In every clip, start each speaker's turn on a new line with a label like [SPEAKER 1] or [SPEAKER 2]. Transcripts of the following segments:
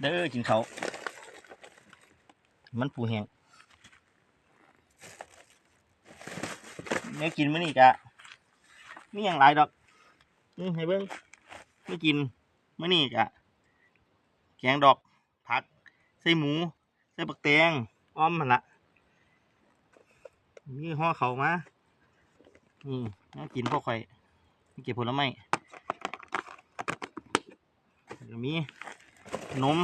[SPEAKER 1] เด้อกินเขา มันปูแห้งเนี่ยกินมื้อนี้กะมีอย่างไรดอกอืมให้เบิ่งไม่กินมื้อนี้กะแกงดอกผักใส่หมู ใส่บักแตงอ้อมมันละมีห่อเขามานี่น่ากินพวกข่อยเก็บผลไม้แล้วก็มี นม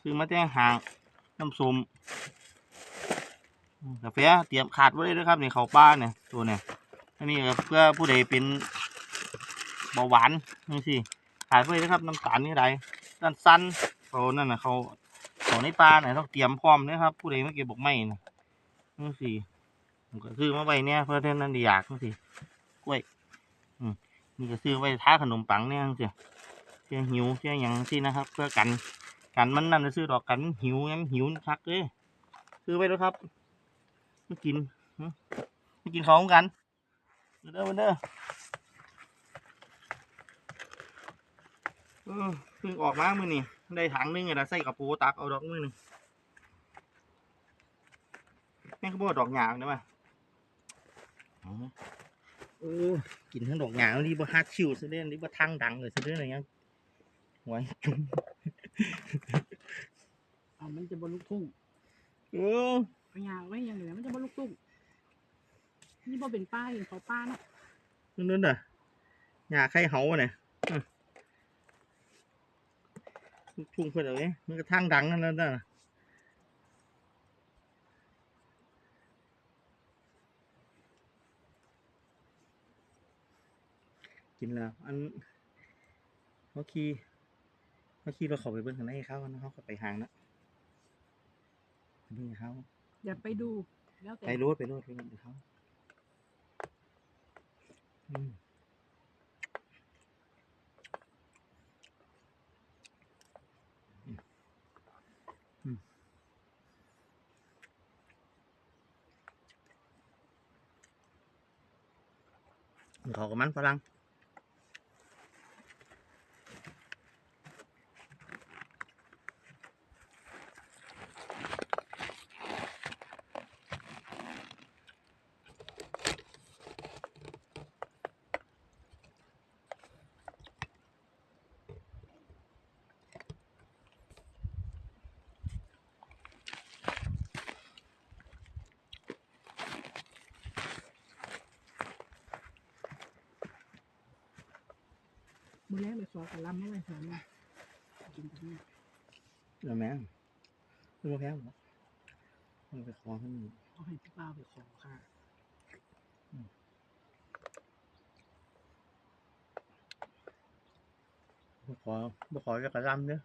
[SPEAKER 1] ซื้อมาแต่ห่าง น้ำส้มกาแฟเตรียมขาดไว้เลยนะครับนี่เขาวป้าเนี่ยตัวเนี่ยอันนี้ก็เพื่อผู้ใดเป็นเบาหวานนี่สิขาดไว้เลยนะครับน้ำตาลนี่ไรด้านสั้นเขานั่นนะเขาเขาในปลาเนี่ยต้องเตรียมพร้อมนะครับ ผู้ใดไม่เก็บบอกไม่นะนี่สิผมก็ซื้อมาไว้เนี่ยเพื่อเท่านั้นอยากนี่สิกล้วยอืมนี่ก็ซื้อไว้ท้าขนมปังเนี่ยจังสิ เชื่อหิวเชื่อหยังที่นะครับ เพื่อกันกันมันนั่นจะซื้อดอกกันหิวยังหิวคักเลยซื้อไว้แล้วครับไม่กินไม่กินของกันเด้อเด้อเออเพิ่งออกมามือนี่ได้ถังนึงอะนะใส่กระปรงตักเอาดอกมือหนึ่งแม่งขาบอกดอกหยางได้ไหมอ๋อโอ้กินทั้งดอกหยางนี่บ่ฮัดชิวซะเด่นนี่บ่ทางดังเลยซะเด่นอะไรเงี้ย ไว้จุ่ม
[SPEAKER 2] เอามันจะบรรลุทุ่ง
[SPEAKER 1] เออ
[SPEAKER 2] พยาไว้อย่างเหนือมันจะบรรลุทุ่งนี่บ่เป็นป้าอย่างเขาป้าเนาะ
[SPEAKER 1] นั่นน่ะหยาไข่เหาเนี่ยอื้อลูกทุ่งเพื่อนเอาไว้มันก็ทางดังนั่นน่ะกินแล้วอันเขาขี่ เขาขี่เราเขาไปเบิ้งข้างในเขากันนะเขาก็ไปห่างนะไปเบิ้งเขา
[SPEAKER 2] อย่าไปดู แล้วแต่
[SPEAKER 1] ไปรถไปรถไปรถเขาอืมอืมเขากับมันฝรั่ง
[SPEAKER 2] มือแรกไปขอกระลำไม่ไปหามากินตรงนี้
[SPEAKER 1] เดี๋ยวแม่งไม่รู้แพ้หรอมันไปขอให้มัน
[SPEAKER 2] เอาให้พี่ป้าไปขอค่ะ
[SPEAKER 1] บ่ขอบ่ขอจะกระลำเด้อ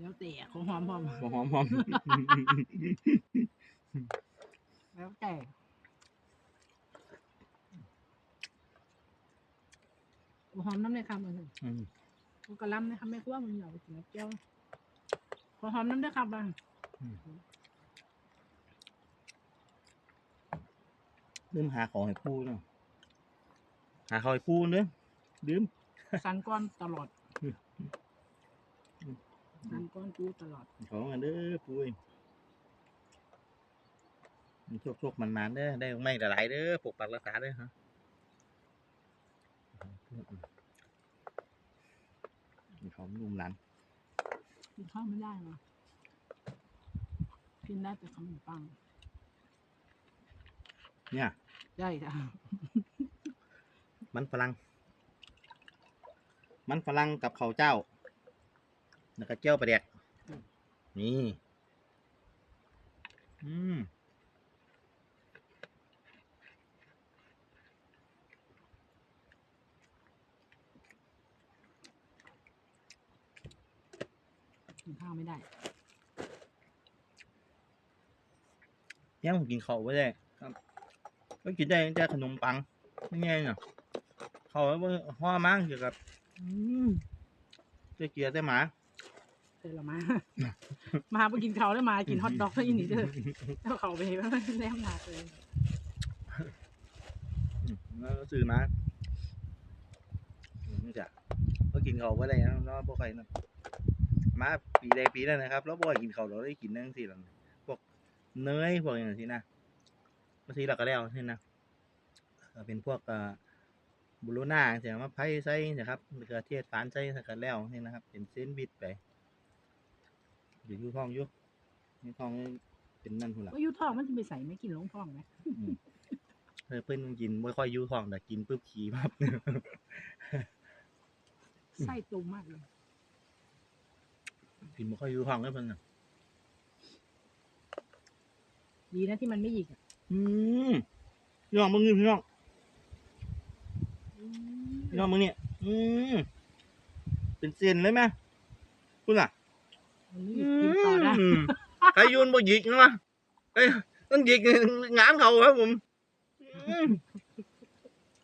[SPEAKER 2] แล้วแต่ของหอมหอม
[SPEAKER 1] บ่หอมหอม
[SPEAKER 2] แล้วแต่ หอมน้ำในคำมัน
[SPEAKER 1] อืม
[SPEAKER 2] กระลำในคำไม่คว้ามันเหนียวถึงแก้วขอหอมน้ำด้วยครับบ้าง
[SPEAKER 1] ลืมหาของให้ปูเนาะหาของให้ปูเด้อลืม
[SPEAKER 2] สันก้อนตลอด
[SPEAKER 1] อืม
[SPEAKER 2] สันก้อนกูตลอด
[SPEAKER 1] ของอันเด้อปูเอ้ยมันโชคๆมันๆเด้อได้ไม่หลายๆเด้อปกปักรักษาเด้อฮะ มีของลุมหลาน
[SPEAKER 2] กินข้าวไม่ได้หรอกินได้แต่ขนมปัง
[SPEAKER 1] เนี่ย
[SPEAKER 2] ได้จ้ะ
[SPEAKER 1] มันฝรั่ง มันฝรั่งกับข้าวเจ้า แล้วก็เจียวปลาแดกนี่ อืม
[SPEAKER 2] กินข้าวไม่ได้
[SPEAKER 1] เนี่ยผมกินข้าวไว้ได้ครับก็กินได้แต่ขนมปังไม่ไงเนาะข้าวว่าห่อมากเกี่ยวกับอืมเจ๊เกียร์ได้หมา
[SPEAKER 2] เสร็จแล้วมา มาไปกินข้าวแล้วมากินฮอทดอกแล้วอีนี่เด้อแล้วเขาไปว่าแนมหนักเลย
[SPEAKER 1] อืมแล้วซื้อมาอืมนี่จ้ะก็กินข้าวไว้ได้นะเนาะพวกใครนะ มาปีใดปีนั้นนะครับ แล้วบ่ให้กินข้าวเราได้กินนั่งสิล่ะพวกเนยพวกอย่างนี้นะบางทีเราก็แล้วนี่นะก็เป็นพวกเอ่อบุโรน่าเสียมาไผ่ใส่นะครับมะเขือเทศฝานใส่สักกันแล้วนี่นะครับ เป็นเส้นบิดไปเดี๋ยวอยู่ท้องอยู่นี่ท้องเป็นนั่นพุ่นละ
[SPEAKER 2] ก็อยูท้องมันจะไปใส่ไม่กินลงท้องไหม
[SPEAKER 1] เออเพิ่นกินไม่ค่อยอยู่ท้องแต่กินปุ๊บขี่ปั๊บ
[SPEAKER 2] ไส้ตุ่มมากเลย
[SPEAKER 1] กินไม่ค่อยอยู่ท้องเลยเพิ่นน่ะ
[SPEAKER 2] ดีนะที่มันไม่หยิกอะ
[SPEAKER 1] อืมพี่น้องมึงนี่พี่น้องพี่น้องมึงเนี่ย อืมเป็นเส้นเลยไหมคุณล่ะ
[SPEAKER 2] มันไม่หยิกกินต่อได้
[SPEAKER 1] มใครโยนบ่หยิกนะไอ้ยต้องหยิกงานเขาครับผมอืม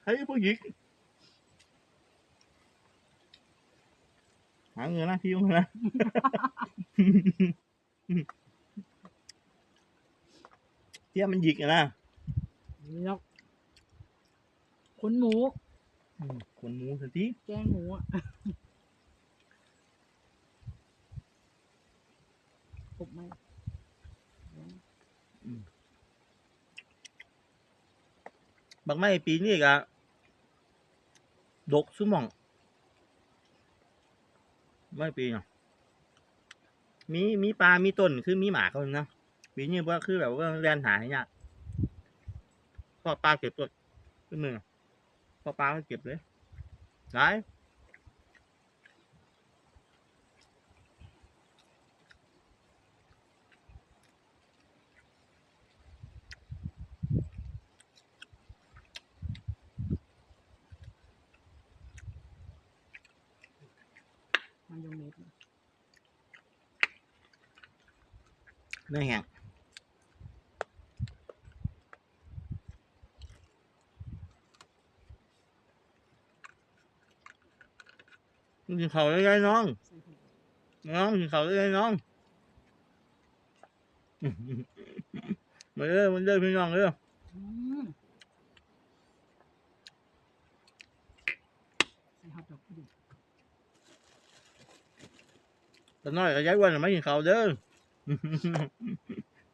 [SPEAKER 1] ใครบ่หยิกาเงินนะพี่ยุ่งนะเที่ยมันหยิกอะนะ
[SPEAKER 2] แล้วขนหมู
[SPEAKER 1] อืมขนหมูสันที
[SPEAKER 2] แกงหมูอะอบไหม
[SPEAKER 1] บักไม้ปีนี้ก็ดกสุหมอง ไม่ปีเนาะมีมีปลา มีต้น คือมีหมาเขาเนาะปีนี้ว่าคือแบบว่าเรียนหายเนี่ยพอปลาเก็บตัวขึ้นมือพอปลาก็เก็บเลยไห
[SPEAKER 2] นายองเนส
[SPEAKER 1] เนื้อแห้งกินเขาวได้ไงน้อง
[SPEAKER 2] ใส่ถุง
[SPEAKER 1] น้องกินเขาวได้ไงน้องมาเด้อมาเด้อพี่น้องเด้อ
[SPEAKER 2] อืมใส่ฮอทดอกดิ
[SPEAKER 1] ตอนน้อยก็ย้ายวันไม่กินเขาวเด้อ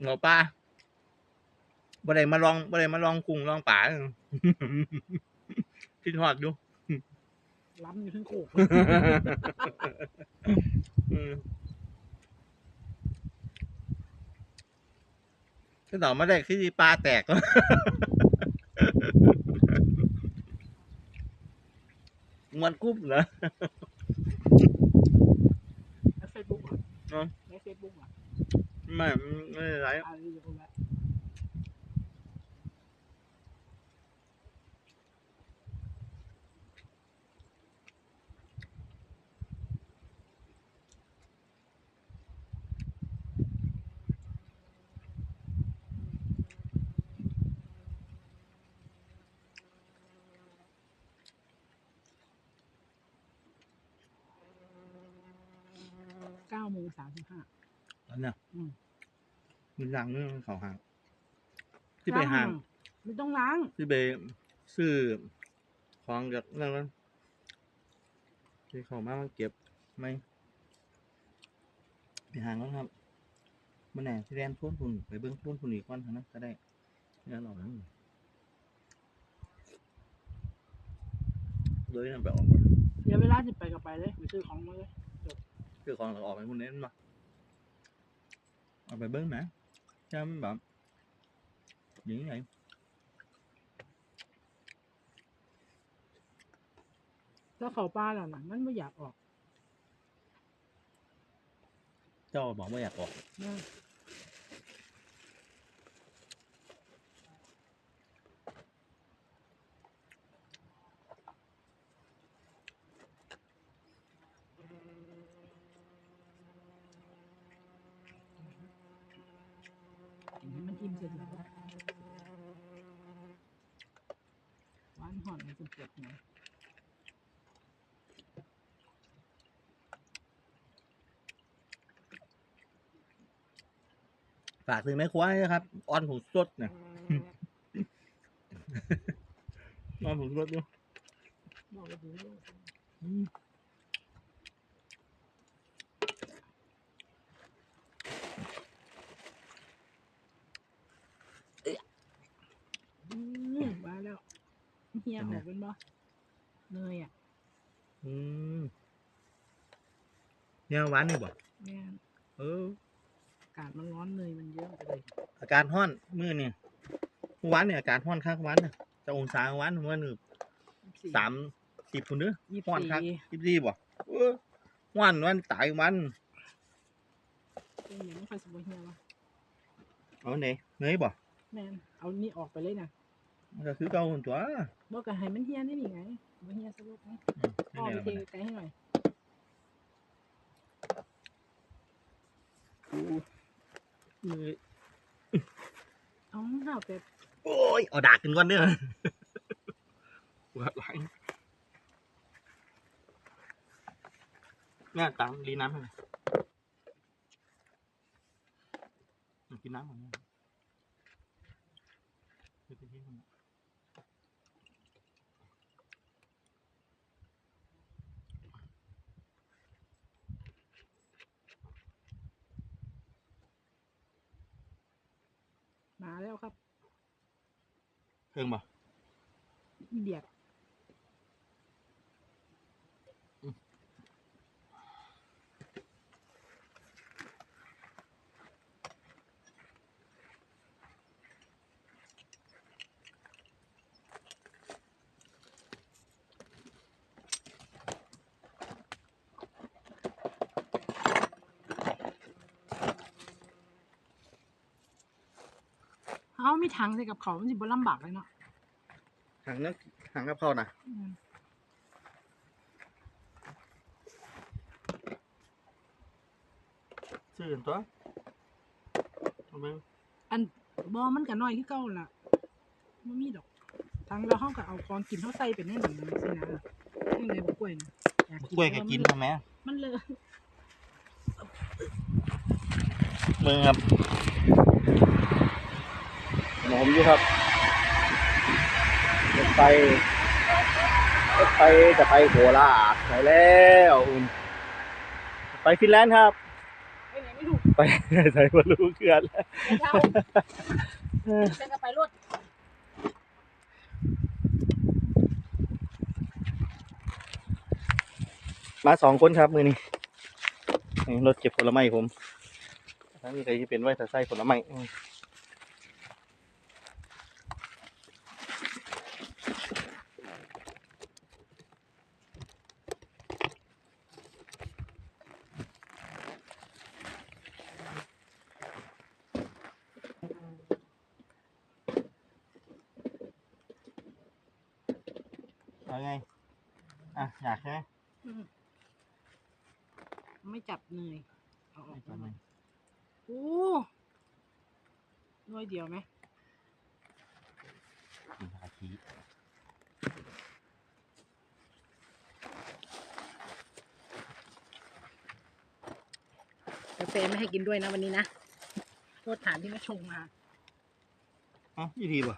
[SPEAKER 1] เหงาปลาบ่ได้มาลองบ่ได้มาลองกุ้งลองป่าคิดฮอดอยู่
[SPEAKER 2] ล้ำอยู่ทั้งโขก
[SPEAKER 1] อืมถ้าต่อมาได้คือปลาแตกมันกรุ๊บเหรอ
[SPEAKER 2] แล้วเฟซ บุ๊กอะ
[SPEAKER 1] อ๋อ
[SPEAKER 2] แล้วเฟซบุ๊กอะ
[SPEAKER 1] ไม่ไม่เป็นไร
[SPEAKER 2] อะไรอยู่ต รงนั้นเก้าโมงสามสิบห้า
[SPEAKER 1] อันเนี้ย
[SPEAKER 2] อืม
[SPEAKER 1] มันดังเรื่องเขาห่าง ที่ไปห่าง
[SPEAKER 2] ไม่ต้องล้าง
[SPEAKER 1] ที่ไปซื้อของจากนั่นนั้นที่เขามามาเก็บไม่ไปห่างแล้วครับมันแหน่ที่แรนพ้นพุ่นไปเบิ้งพ้นพุ่นอีกวันเท่านั้นก็ได้เงินออกแล้วเลยนั่นไปออกมา
[SPEAKER 2] เดี๋ยวเวลาจะไปกับไปเลย ไปซื้อของมาเลย
[SPEAKER 1] คือของเราออกไปพุ่นเน้นมาเอาไปเบิ้งนะใช่ไหมนแบบอย่างนี้ไง
[SPEAKER 2] ถ้าเขาป้าแล้วนะมันไม่อยากออก
[SPEAKER 1] เจ้าบอกว่าอยากออก
[SPEAKER 2] นะ กินให้มันอิ่มเสร็จแล้ว หวานหอนมันจะปวดหัว
[SPEAKER 1] ฝากซื้อแม่ครัวด้วยนะครับออนผงสดเนี่ยออนผงสดด้วย
[SPEAKER 2] บอกว่าดู
[SPEAKER 1] อืม
[SPEAKER 2] อืมมาแล้วเฮียหอกเป็นบ่เนยอะ
[SPEAKER 1] อืมเนี่ยหวานนี่บ่
[SPEAKER 2] แม่น
[SPEAKER 1] เออ
[SPEAKER 2] อากาศมันร้อนเนยมันเยอะมันก็เลย
[SPEAKER 1] อากาศร้อนมื้อนี่หวานเนี่ยอากาศร้อนคักหวานน่ะจะองศาหวานมื้อนี่
[SPEAKER 2] สี่
[SPEAKER 1] สามสิบพุ่นเด้อ
[SPEAKER 2] ยี่สิบ
[SPEAKER 1] ร้อนคัก
[SPEAKER 2] สี่
[SPEAKER 1] สิบสี่บ่เออหวานหวานตายหวาน
[SPEAKER 2] เป็นอย่างไม่ค่อยสมบูรณ์เฮียวะ
[SPEAKER 1] เอาไหนเนยบ่
[SPEAKER 2] แม่นเอานี่ออกไปเลยนะ
[SPEAKER 1] มันก็คือเก่าหั่นตัว
[SPEAKER 2] บอกกับให้มันเฮียนี่นี่ไงมันเฮียสรุปไง
[SPEAKER 1] อืม
[SPEAKER 2] พ่อ
[SPEAKER 1] นี่
[SPEAKER 2] ไป
[SPEAKER 1] แหละ
[SPEAKER 2] เทไกลให้หน่อย
[SPEAKER 1] เนย
[SPEAKER 2] เอาข้าวเป็ด
[SPEAKER 1] โอ้ยเอาดากกันก่อนเด้อปวดหลังเนี่ยตังรีน้ำให้หน่อยอยากกินน้ำของเนี่ยไปไปที่นู่น
[SPEAKER 2] มาแล้วครับ
[SPEAKER 1] เพิ่งบ่
[SPEAKER 2] เดียด เอามีถังใส่กับเขามันสิบ่ลำบากเลยเนาะ
[SPEAKER 1] หางเนื้อหางกับเขาวนะ
[SPEAKER 2] อืม
[SPEAKER 1] ซื้อกันตัวเอาไป
[SPEAKER 2] อันบอมันก็น้อยคือเก่าล่ะบ่มีดอกทั้งเราเฮาก็เอาของกินเฮาใส่เป็นแน่นอนสินะยังไงบ่กล้วยนะอยาก
[SPEAKER 1] กล้วยก็กิน
[SPEAKER 2] เพราะ
[SPEAKER 1] ทำไหม
[SPEAKER 2] มันเลย
[SPEAKER 1] มือครับ หอมอยู่ครับรถไฟรถไฟจะไปโคราชไปแล้วอุ่นไปฟินแลนด์ครับ
[SPEAKER 2] ไปไหนไม่ถูก
[SPEAKER 1] ไปใส่บอลลูเกือนแล้ว
[SPEAKER 2] ไปเท้าเป็นกับไปรถ
[SPEAKER 1] มาสองคนครับมือนี้นี่รถเก็บผลไม้ผมทั้งนี้ใครที่เป็นไว้ถ้าใส่ผลไม้ เอาไงอะอยากใช่ไหม
[SPEAKER 2] อืมไม่จับเนยเอาออก
[SPEAKER 1] ไม่
[SPEAKER 2] มา
[SPEAKER 1] จับ
[SPEAKER 2] หน่อยโอ้หน้อยเดียวไหม
[SPEAKER 1] กินผักชี
[SPEAKER 2] กาแฟไม่ให้กินด้วยนะวันนี้นะโทษฐานที่มาชงมา
[SPEAKER 1] อ๋อยี่ทีป่ะ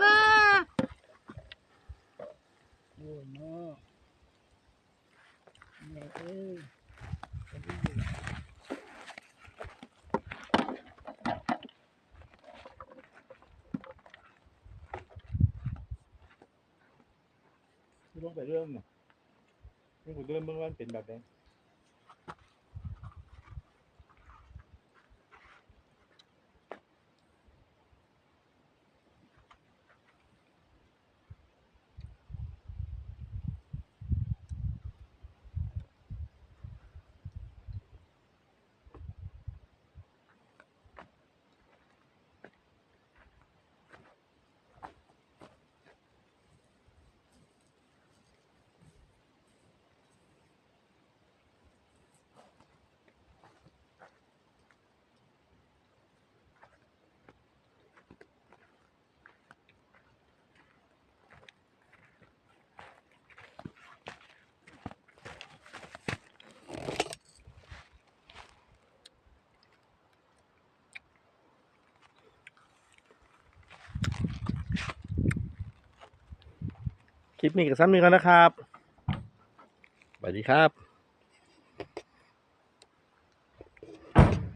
[SPEAKER 2] ว้าโอ้ยเนาะแม่เอ้ย
[SPEAKER 1] ไม่ต้องไปเรื่องน่ะนี่ผมเริ่มเบื้องว่ามันเป็นแบบนี้ ลิปนี้กับซ้ำนี้กันนะครับสวัสดีครับ